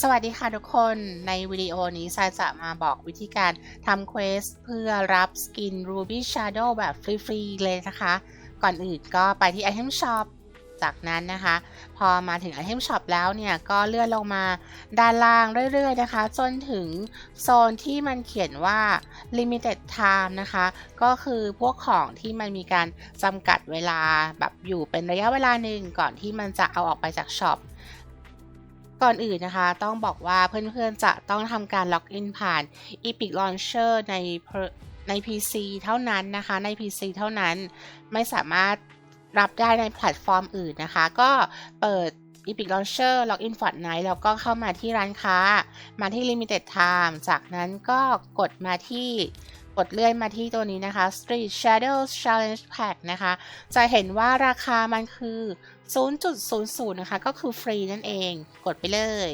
สวัสดีค่ะทุกคนในวิดีโอนี้ซายจะมาบอกวิธีการทำเควสเพื่อรับสกิน Ruby Shadow แบบฟรีๆเลยนะคะ ก่อนอื่นก็ไปที่ Item Shop จากนั้นนะคะ พอมาถึง Item Shop แล้วเนี่ย ก็เลื่อนลงมาด้านล่างเรื่อยๆนะคะ จนถึงโซนที่มันเขียนว่า limited time นะคะ ก็คือพวกของที่มันมีการจำกัดเวลาแบบอยู่เป็นระยะเวลาหนึ่งก่อนที่มันจะเอาออกไปจากช็อป ก่อนอื่นนะคะ ต้องบอกว่าเพื่อนๆจะต้องทำการล็อกอินผ่าน Epic Launcher ในใน PC เท่านั้นนะคะ ใน PC เท่านั้นไม่สามารถรับได้ในแพลตฟอร์มอื่นนะคะ ก็เปิด Epic Launcher ล็อกอิน Fortnite แล้วก็เข้ามาที่ร้านค้า มาที่ Limited Time จากนั้นก็กดมาที่ กดเลื่อนมาที่ตัวนี้นะคะ Street Shadows Challenge Pack นะคะ จะเห็นว่าราคามันคือ 0.00 นะคะ ก็คือฟรีนั่นเอง กดไปเลย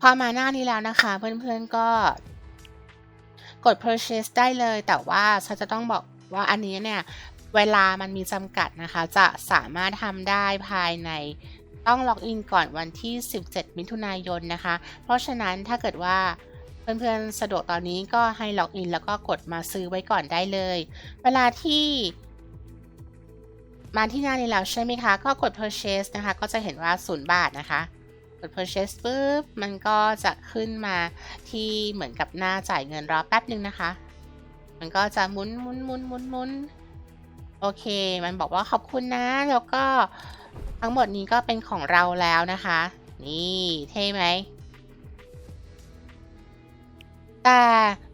พอมาหน้านี้แล้วนะคะ เพื่อนๆก็ กด purchase ได้เลย แต่ว่าฉันจะต้องบอกว่าอันนี้เนี่ย เวลามันมีจำกัดนะคะ จะสามารถทำได้ภายในต้องล็อกอินก่อนวันที่ 17 มิถุนายนนะคะ เพราะฉะนั้นถ้าเกิดว่า เพื่อนๆ สะดวกตอนนี้ก็ให้ล็อกอินแล้วก็กดมาซื้อไว้ก่อนได้เลย เวลาที่มาที่หน้านี้แล้วใช่ไหมคะ ก็กด purchase นะคะ ก็จะเห็นว่า 0 บาทนะคะ กด purchase ปุ๊บ มันก็จะขึ้นมาที่เหมือนกับหน้าจ่ายเงินรอแป๊บนึงนะคะ มันก็จะหมุนมุนมุนมุนมุนโอเค มันบอกว่าขอบคุณนะ แล้วก็ทั้งหมดนี้ก็เป็นของเราแล้วนะคะ นี่เท่ไหม แต่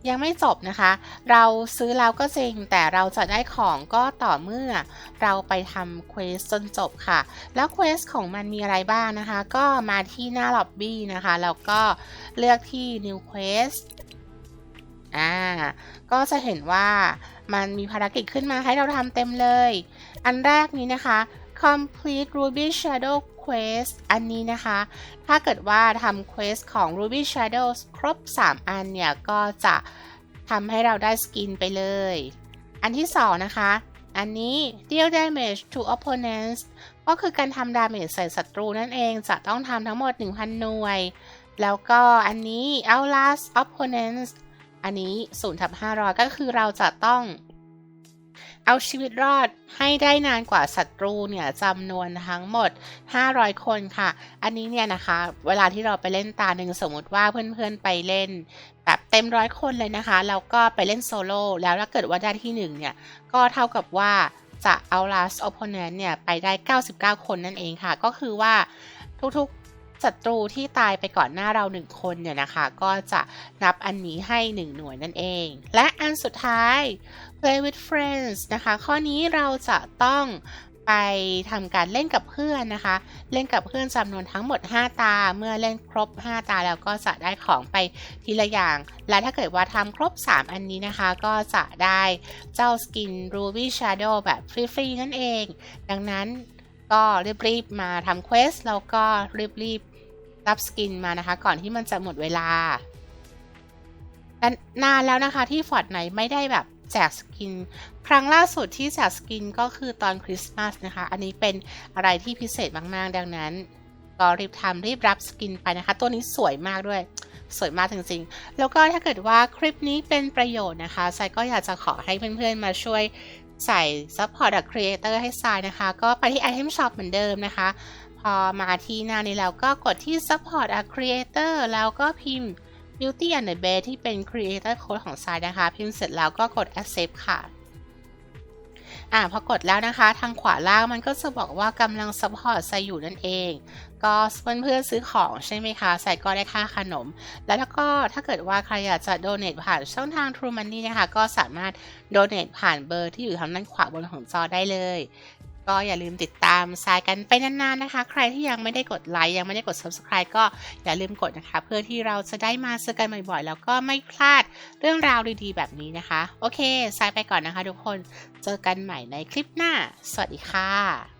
ยังไม่จบนะคะ เราซื้อแล้วก็จริง แต่เราจะได้ของก็ต่อเมื่อเราไปทำเควสจนจบค่ะ แล้วเควสของมันมีอะไรบ้างนะคะ ก็มาที่หน้าล็อบบี้นะคะ แล้วก็เลือกที่ new quest อ่า ก็จะเห็นว่ามันมีภารกิจขึ้นมาให้เราทำเต็มเลย อันแรกนี้นะคะ complete ruby shadow quest อันนี้นะคะ ถ้าเกิดว่าทำ quest ของ ruby shadows ครบ 3 อันเนี่ย ก็จะทำให้เราได้สกินไปเลย อันที่ 2 นะคะ อันนี้ deal damage to opponents ก็คือการทำดาเมจใส่ศัตรูนั่นเองจะต้องทำทั้งหมด 1,000 หน่วย แล้วก็อันนี้ outlast opponents อันนี้0ทับ500 ก็คือเราจะต้อง เอาชีวิตรอดให้ได้นานกว่าศัตรูเนี่ยจำนวนทั้งหมด 500 คนค่ะ อันนี้เนี่ยนะคะ เวลาที่เราไปเล่นตาหนึ่งสมมติว่าเพื่อนๆไปเล่นแบบเต็มร้อยคนเลยนะคะแล้วก็ไปเล่นโซโล่แล้วถ้าเกิดว่าได้ที่ 1 เนี่ย ก็เท่ากับว่าจะเอา last opponent เนี่ย ไปได้ 99 คนนั่นเองค่ะ ก็คือว่าทุกๆ ศัตรูที่ตายไปก่อนหน้าเรา 1 คนเนี่ยนะคะ ก็จะนับอันนี้ให้ 1 หน่วยนั่นเอง และอันสุดท้าย play with friends นะคะ ข้อนี้เราจะต้องไปทำการเล่นกับเพื่อนนะคะ เล่นกับเพื่อนจำนวนทั้งหมด 5 ตา เมื่อเล่นครบ 5 ตาแล้วก็จะได้ของไปทีละอย่าง และถ้าเกิดว่าทำครบ 3 อันนี้นะคะ ก็จะได้เจ้าสกิน Ruby Shadow แบบฟรีๆนั่นเอง ดังนั้น ก็รีบๆมาทำเควสแล้วก็รีบๆรับสกินมานะคะ ก่อนที่มันจะหมดเวลานานแล้วนะคะที่ฟอร์ดไหนไม่ได้แบบแจกสกิน ครั้งล่าสุดที่แจกสกินก็คือตอนคริสต์มาสนะคะ อันนี้เป็นอะไรที่พิเศษมากๆ ดังนั้น ก็รีบทำรีบรับสกินไปนะคะ ตัวนี้สวยมากด้วย สวยมากจริงๆ แล้วก็ถ้าเกิดว่าคลิปนี้เป็นประโยชน์นะคะไซก็อยากจะขอให้เพื่อนๆมาช่วยใส่ Support a Creator ให้ทรายนะคะ ก็ไปที่ Item Shop เหมือนเดิมนะคะ พอมาที่หน้านี้แล้วก็กดที่ Support a Creator แล้วก็พิมพ์ Beauty and the Bear ที่เป็น Creator Code ของซายนะคะ พิมพ์เสร็จแล้วก็กด Accept ค่ะ อ่าพอกดแล้วนะคะ ทางขวาล่างมันก็จะบอกว่ากำลังซัพพอร์ตไซอยู่นั่นเอง ก็เพื่อนเพื่อซื้อของใช่ไหมคะใส่ก็ได้ค่าขนม แล้วก็ถ้าเกิดว่าใครอยากจะโดนาทผ่านช่องทาง True Money นะคะ ก็สามารถโดนาทผ่านเบอร์ที่อยู่ทางด้านขวาบนของจอได้เลย ก็อย่าลืมติดตามสายกันไปนานๆนะคะ ใครที่ยังไม่ได้กดไลค์ยังไม่ได้กด subscribe ก็อย่าลืมกดนะคะ เพื่อที่เราจะได้มาเจอกันบ่อยๆ แล้วก็ไม่พลาดเรื่องราวดีๆ แบบนี้นะคะ โอเคสายไปก่อนนะคะ ทุกคนเจอกันใหม่ในคลิปหน้า สวัสดีค่ะ